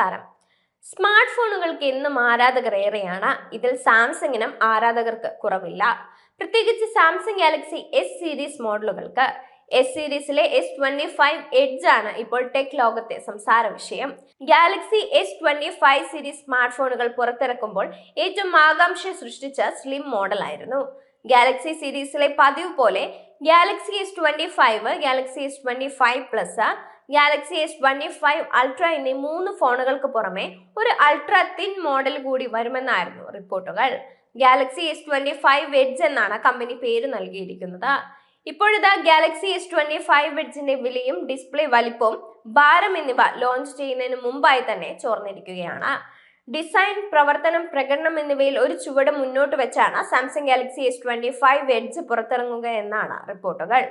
നമസ്കാരം. സ്മാർട്ട് ഫോണുകൾക്ക് എന്നും ആരാധകർ ഏറെയാണ്. ഇതിൽ സാംസങ്ങിനും ആരാധകർക്ക് കുറവില്ല. പ്രത്യേകിച്ച് സാംസങ് ഗാലക്സി എസ് സീരീസ് മോഡലുകൾക്ക്. എസ് സീരീസിലെ എസ് ട്വന്റി ഫൈവ് എഡ്ജ് ആണ് ഇപ്പോൾ ടെക് ലോകത്തെ സംസാര വിഷയം. Galaxy S twenty five series smart ഫോണുകൾ പുറത്തിറക്കുമ്പോൾ ഏറ്റവും ആകാംക്ഷ സൃഷ്ടിച്ച സ്ലിം മോഡലായിരുന്നു ഗാലക്സി സീരീസിലെ പതിവ് പോലെ Galaxy S twenty five Galaxy S twenty five plus Galaxy S twenty five ultra എന്നീ മൂന്ന് ഫോണുകൾക്ക് പുറമെ ഒരു അൾട്ര തിൻ മോഡൽ കൂടി വരുമെന്നായിരുന്നു റിപ്പോർട്ടുകൾ. Galaxy S twenty five edge എന്നാണ് കമ്പനി പേര് നൽകിയിരിക്കുന്നത്. ഇപ്പോഴിതാ ഗാലക്സി എസ് ട്വന്റി ഫൈവ് വെഡ്ജിന്റെ വിലയും ഡിസ്പ്ലേ വലിപ്പവും ഭാരം എന്നിവ ലോഞ്ച് ചെയ്യുന്നതിന് മുമ്പായി തന്നെ ചോർന്നിരിക്കുകയാണ്. ഡിസൈൻ പ്രവർത്തനം പ്രകടനം എന്നിവയിൽ ഒരു ചുവട് മുന്നോട്ട് വെച്ചാണ് Samsung Galaxy S twenty five edge പുറത്തിറങ്ങുക എന്നാണ് റിപ്പോർട്ടുകൾ.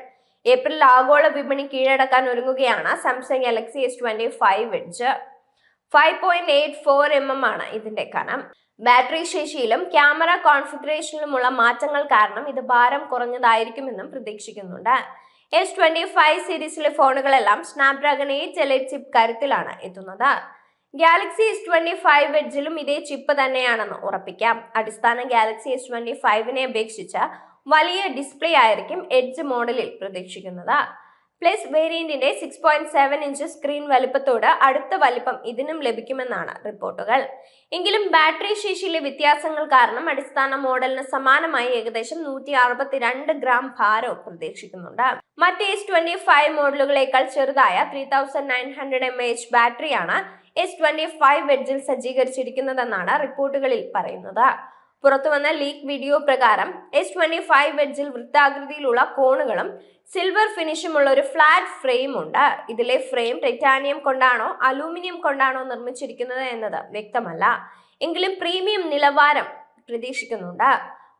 ഏപ്രിൽ ആഗോള വിപണി കീഴടക്കാൻ ഒരുങ്ങുകയാണ്. Samsung Galaxy S twenty five edge five point eight four M M ആണ് ഇതിന്റെ കനം. ബാറ്ററി ശേഷിയിലും ക്യാമറ കോൺഫിഗറേഷനിലുമുള്ള മാറ്റങ്ങൾ കാരണം ഇത് ഭാരം കുറഞ്ഞതായിരിക്കുമെന്നും പ്രതീക്ഷിക്കുന്നുണ്ട്. എസ് ട്വന്റി ഫൈവ് സീരീസിലെ ഫോണുകളെല്ലാം സ്നാപ്ഡ്രാഗൺ എയ്റ്റ് എൽ ചിപ്പ് കരുത്തിലാണ് എത്തുന്നത്. ഗാലക്സി എസ് ട്വന്റി ഫൈവ് എഡ്ജിലും ഇതേ ചിപ്പ് തന്നെയാണെന്ന് ഉറപ്പിക്കാം. അടിസ്ഥാന ഗാലക്സി എസ് ട്വന്റി ഫൈവിനെ അപേക്ഷിച്ച് വലിയ ഡിസ്പ്ലേ ആയിരിക്കും എഡ്ജ് മോഡലിൽ പ്രതീക്ഷിക്കുന്നത്. Plus വേരിയന്റിന്റെ six point seven inch screen വലിപ്പത്തോട് അടുത്ത വലിപ്പം ഇതിനും ലഭിക്കുമെന്നാണ് റിപ്പോർട്ടുകൾ. എങ്കിലും ബാറ്ററി ശേഷിയിലെ വ്യത്യാസങ്ങൾ കാരണം അടിസ്ഥാന മോഡലിന് സമാനമായി ഏകദേശം നൂറ്റി അറുപത്തിരണ്ട് ഗ്രാം ഭാരവും പ്രതീക്ഷിക്കുന്നുണ്ട്. മറ്റ് എസ് ട്വന്റി ഫൈവ് മോഡലുകളേക്കാൾ ചെറുതായ three thousand nine hundred M H ബാറ്ററിയാണ് എസ് ട്വന്റി ഫൈവ് എഡ്ജിൽ സജ്ജീകരിച്ചിരിക്കുന്നതെന്നാണ് റിപ്പോർട്ടുകളിൽ പറയുന്നത്. പുറത്തുവന്ന ലീക്ക് വീഡിയോ പ്രകാരം എസ് ട്വന്റി ഫൈവ് വെഡ്ജിൽ വൃത്താകൃതിയിലുള്ള കോണുകളും സിൽവർ ഫിനിഷുമുള്ള ഒരു ഫ്ലാറ്റ് ഫ്രെയിം ഉണ്ട്. ഇതിലെ ഫ്രെയിം ടൈറ്റാനിയം കൊണ്ടാണോ അലൂമിനിയം കൊണ്ടാണോ നിർമ്മിച്ചിരിക്കുന്നത് എന്നത് വ്യക്തമല്ല. എങ്കിലും പ്രീമിയം നിലവാരം പ്രതീക്ഷിക്കുന്നുണ്ട്.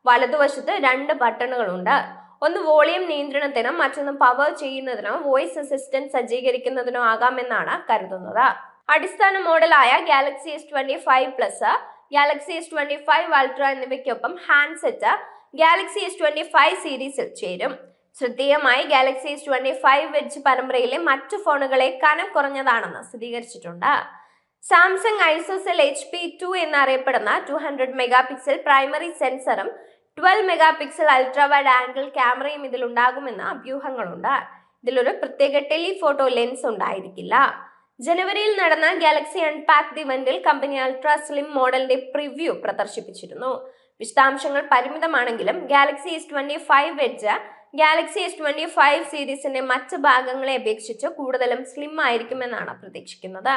വലതുവശത്ത് രണ്ട് ബട്ടണുകളുണ്ട് ഒന്ന് വോളിയം നിയന്ത്രണത്തിനും മറ്റൊന്ന് പവർ ചെയ്യുന്നതിനോ വോയിസ് അസിസ്റ്റന്റ് സജ്ജീകരിക്കുന്നതിനോ ആകാമെന്നാണ് കരുതുന്നത്. അടിസ്ഥാന മോഡലായ Galaxy S twenty five plus Galaxy S twenty five ultra എന്നിവയ്ക്കൊപ്പം handset Galaxy S twenty five സീരീസിൽ ചേരും. ശ്രദ്ധേയമായി Galaxy S twenty five edge പരമ്പരയിലെ മറ്റു ഫോണുകളെ കനം കുറഞ്ഞതാണെന്ന് സ്ഥിരീകരിച്ചിട്ടുണ്ട്. Samsung ISOCELL H P two എന്നറിയപ്പെടുന്ന two hundred mega pixel primary സെൻസറും twelve megapixel ultra wide angle ക്യാമറയും ഇതിലുണ്ടാകുമെന്ന് അഭ്യൂഹങ്ങളുണ്ട്. ഇതിലൊരു പ്രത്യേക ടെലിഫോട്ടോ ലെൻസ് ഉണ്ടായിരിക്കില്ല. ജനുവരിയിൽ നടന്ന ഗാലക്സി അൺപാക്ഡ് ഇവന്റിൽ കമ്പനി അൾട്രാ സ്ലിം മോഡലിന്റെ പ്രിവ്യൂ പ്രദർശിപ്പിച്ചിരുന്നു. വിശദാംശങ്ങൾ പരിമിതമാണെങ്കിലും Galaxy S twenty five edge Galaxy S twenty five സീരീസിന്റെ മറ്റ് ഭാഗങ്ങളെ അപേക്ഷിച്ച് കൂടുതലും സ്ലിം ആയിരിക്കുമെന്നാണ് പ്രതീക്ഷിക്കുന്നത്.